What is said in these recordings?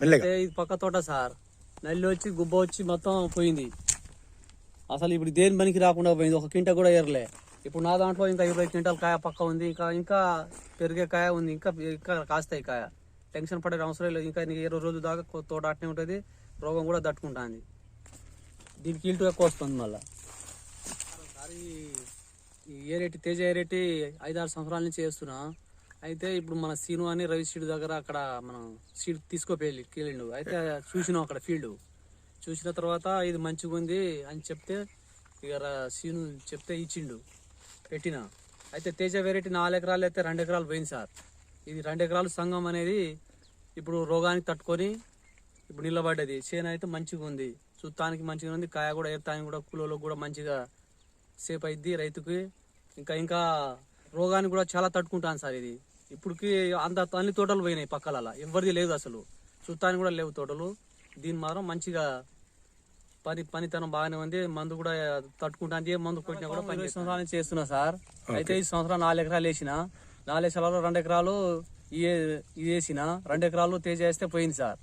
మెల్లగా. ఇది పక్క తోట సార్. నల్లి వచ్చి గుబ్బ వచ్చి మొత్తం పోయింది. అసలు ఇప్పుడు దేని పనికి రాకుండా పోయింది? ఒక కింట కూడా ఏరలే. ఇప్పుడు నా దాంట్లో ఇంకా ఇరవై క్వింటాల్ కాయ పక్క ఉంది. ఇంకా ఇంకా పెరిగే కాయ ఉంది. ఇంకా ఇంకా కాస్తాయి కాయ. టెన్షన్ పడే అవసరం లేదు. ఇంకా నీకు ఇరవై రోజుల దాకా తోట అట్నే ఉంటుంది. రోగం కూడా తట్టుకుంటుంది. దీనికి ఇల్టు ఎక్కువ వస్తుంది మళ్ళీ. ఒకసారి ఈ ఏరేటి తేజ ఏరెట్టి ఐదారు సంవత్సరాల నుంచి వేస్తున్నా అయితే ఇప్పుడు మన సీను అని రవి సీడ్ దగ్గర అక్కడ మనం సీడ్ తీసుకోపోయి వెళ్ళిండు అయితే చూసినాం అక్కడ ఫీల్డ్. చూసిన తర్వాత ఇది మంచిగా ఉంది అని చెప్తే ఇక సీను చెప్తే ఇచ్చిండు పెట్టిన. అయితే తేజ వెరైటీ నాలుగు ఎకరాలు అయితే రెండు ఎకరాలు పోయింది సార్. ఇది రెండు ఎకరాలు సంఘం అనేది ఇప్పుడు రోగానికి తట్టుకొని ఇప్పుడు నిలబడ్డది. చేను అయితే మంచిగా ఉంది. చూస్తానికి మంచిగా ఉంది. కాయ కూడా ఎత్తానికి కూడా కూలలో కూడా మంచిగా సేఫ్ అయింది రైతుకి. ఇంకా ఇంకా రోగానికి కూడా చాలా తట్టుకుంటాను సార్ ఇది. ఇప్పటికి అంత అన్ని తోటలు పోయినాయి పక్కల ఎవరిది లేదు అసలు. చూస్తానికి కూడా లేవు తోటలు. దీని మాత్రం మంచిగా పని పనితనం బాగానే ఉంది. మందు కూడా తట్టుకుంటాను ఏ మందు కొట్టినా కూడా పని సంవత్సరాల చేస్తున్నా సార్. అయితే ఈ సంవత్సరం నాలుగు ఎకరాలు వేసిన నాలుగు ఎకరాలు రెండు ఎకరాలు ఇదే వేసిన రెండు ఎకరాలు తేజ వేస్తే పోయింది సార్.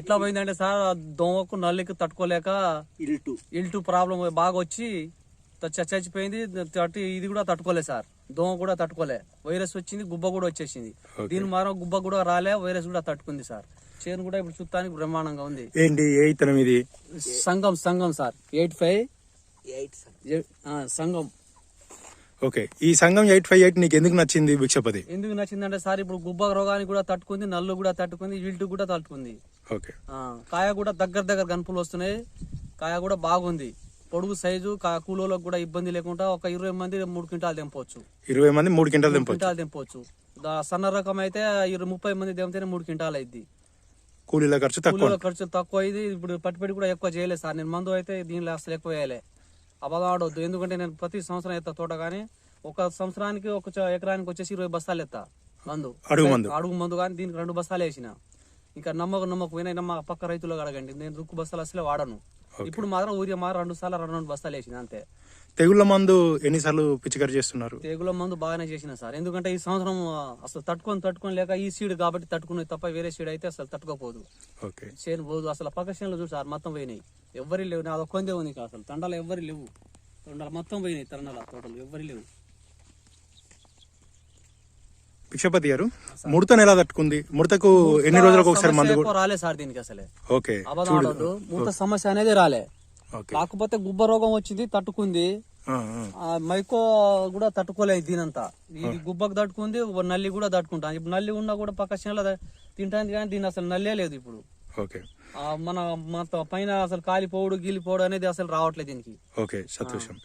ఎట్లా పోయిందంటే సార్ దోమకు నల్లికి తట్టుకోలేక ఇల్టు ఇల్టు ప్రాబ్లం బాగా వచ్చి చచ్చిపోయింది తట్టి ఇది కూడా తట్టుకోలేదు సార్. దోమ కూడా తట్టుకోలే. వైరస్ వచ్చింది గుబ్బ కూడా వచ్చేసింది. దీని మారం గుబ్బ కూడా రాలే వైరస్ కూడా తట్టుకుంది సార్. చేను కూడా ఇప్పుడు చూస్తానికి బ్రహ్మాండంగా ఉంది. ఏంటి ఏ ఇతనం ఇది? సంఘం సంఘం sir. Eight five. Eight sir. సంఘం ఓకే. ఈ సంఘం ఎయిట్ ఫైవ్ ఎయిట్ నీకు ఎందుకు నచ్చింది భిక్షపతి? ఎందుకు నచ్చిందంటే సార్ ఇప్పుడు గుబ్బ రోగానికి కూడా తట్టుకుంది నల్లు కూడా తట్టుకుంది ఇల్టు కూడా తట్టుకుంది. ఓకే. ఆ, కాయ కూడా దగ్గర దగ్గర గనుపులు వస్తున్నాయి. కాయ కూడా బాగుంది. పొడుగు సైజు కా- కూలోళ్ళకు కూడా ఇబ్బంది లేకుండా ఒక ఇరవై మంది మూడు క్వింటాలు తెంపవచ్చు ఇరవై మంది మూడు క్వింటాలు క్వింటాలు తెంపవచ్చు సన్న రకం అయితే ఇరవై ముప్పై మంది తెంపితేనే మూడు క్వింటాలు అయింది కూలీల ఖర్చు తక్కువ. కూలీల ఖర్చు తక్కువ అయింది ఇప్పుడు పట్టుబడి కూడా ఎక్కువ చేయలేదు సార్. నేను మందు అయితే దీనిలో అసలు ఎక్కువ వేయలే. అబద్ధం ఆడవద్దు ఎందుకంటే నేను ప్రతి సంవత్సరం ఎత్తా తోట కానీ ఒక సంవత్సరానికి ఒక ఎకరానికి వచ్చేసి ఇరవై బస్తాలు ఎత్తా మందు. అడుగు మందు. అడుగు మందు కానీ దీనికి రెండు బస్తాలు వేసిన. ఇంకా నమ్మక నమ్మక పోయినా నమ్మ పక్క రైతులకు అడగండి. నేను రుక్కు బస్తాలు అసలే వాడను. ఇప్పుడు మాత్రం ఊరియా మాత్రం రెండు సార్లు రెండు రెండు బస్తాలు వేసిన అంతే. తెగుళ్ళ మందు ఎన్నిసార్లు పిచికారి చేస్తున్నారు? తెగుల మందు బాగానే చేసిన సార్. ఎందుకంటే ఈ సంవత్సరం అసలు తట్టుకొని తట్టుకొని లేక ఈ సీడ్ కాబట్టి తట్టుకునేది తప్ప వేరే సీడ్ అయితే అసలు తట్టుకోపోదు ఓకే చేను పోదు. అసలు పక్క చేనులో చూసి సార్ మొత్తం పోయినాయి. ఎవరి లేవు. నాది ఒక్కొందే ఉంది అసలు. తండాలు ఎవరి లేవు. తండాలు మొత్తం పోయినాయి తండాల తోటలు ఎవరి లేవు. భిక్షపతి గారు ముడతను ఎలా తట్టుకుంది? ముడతకు ఎన్ని రోజులకు ఒకసారి మందు రాలే సార్ దీనికి అసలే. ఓకే మూత సమస్య అనేది రాలే. కాకపోతే గుబ్బ రోగం వచ్చింది తట్టుకుంది. మైకో కూడా తట్టుకోలేదు దీనంతా. ఇది గుబ్బకు తట్టుకుంది నల్లి కూడా తట్టుకుంటాను ఇప్పుడు నల్లి ఉన్నా కూడా పక్క చేనులో తింటాను కానీ దీని అసలు నల్లే లేదు ఇప్పుడు. ఓకే. మన మొత్తం పైన అసలు కాలిపోవడు గీలిపోవడు అనేది అసలు రావట్లేదు దీనికి. ఓకే సంతోషం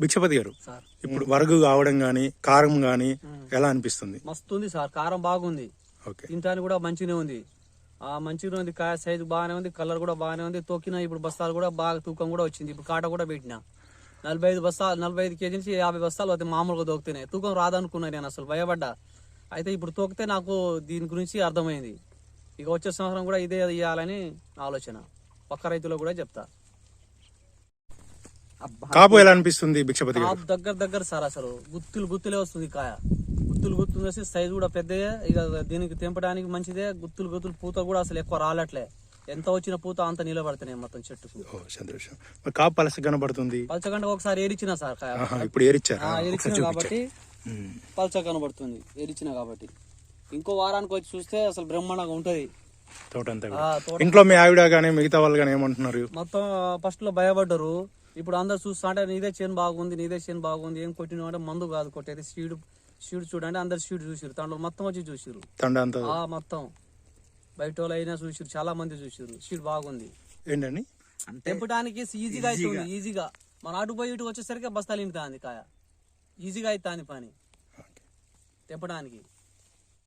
భిక్షపతి గారు. సార్ ఇప్పుడు వరగు కావడం గాని కారం గాని ఎలా అనిపిస్తుంది? మస్తు ఉంది సార్ కారం బాగుంది. ఓకే. తినడానికి కూడా మంచిగానే ఉంది. ఆ మంచిగానే ఉంది కాయ సైజు బాగానే ఉంది కలర్ కూడా బాగానే ఉంది. తొక్కిన ఇప్పుడు బస్తాలు కూడా బాగా తూకం కూడా వచ్చింది. ఇప్పుడు కాట కూడా పెట్టిన. నలభై ఐదు బస్తాలు నలభై ఐదు కేజీ నుంచి యాభై బస్తాలు అయితే మామూలుగా తోకుతున్నాయి. తూకం రాదనుకున్నా నేను అసలు భయపడ్డా. అయితే ఇప్పుడు తోకితే నాకు దీని గురించి అర్థమైంది. ఇక వచ్చే సంవత్సరం కూడా ఇదే ఇవ్వాలని ఆలోచన. పక్క రైతులకు కూడా చెప్తా. కాపు ఎలా అనిపిస్తుంది భిక్షపతి కాపు దగ్గర దగ్గర సార్ అసలు గుత్తులు గుత్తులే వస్తుంది కాయ. గుత్తులు గుత్తులు వేసి సైజు కూడా పెద్దదే ఇక దీనికి తెంపడానికి మంచిదే గుత్తులు గుత్తులు పూత కూడా అసలు ఎక్కువ రాలట్లే. ఎంత వచ్చిన పూత అంత నిలబడుతున్నాయి మొత్తం చెట్టుకు ఓ సంతోషం. మరి కాపు పలస కనబడుతుంది? పలచగంట ఒకసారి ఏరిచిన సార్ ఇప్పుడు ఏరిచ్చారా? కాబట్టి. పలచ కనబడుతుంది ఏరిచిన కాబట్టి. ఇంకో వారానికి వచ్చి చూస్తే అసలు బ్రహ్మాండంగా ఉంటది. తోట అంతా ఇంట్లో మీ ఆవిడ గానీ మిగతా వాళ్ళు గానీ ఏమంటున్నారు? మొత్తం ఫస్ట్లో భయపడ్డారు. ఇప్పుడు అందరు చూస్తా అంటే నీదే చేను బాగుంది నీదే చేను బాగుంది ఏం కొట్టినావు అంటే మందు కాదు కొట్టేది. సీడ్ సీడ్ చూడండి అందరు సీడ్ చూసిరు దాంట్లో మొత్తం వచ్చి చూసిరు మొత్తం. బయట వాళ్ళు అయినా చూసిరు చాలా మంది చూసిరు సీడ్ బాగుంది. ఏంటండి తెంపడానికి ఈజీగా అవుతుంది ఈజీగా. మన అటు పోయి ఇటు వచ్చేసరికి బస్తాలు ఇంపుతుంది కాయ. ఈజీగా అవుతుంది పని. తెంపడానికి.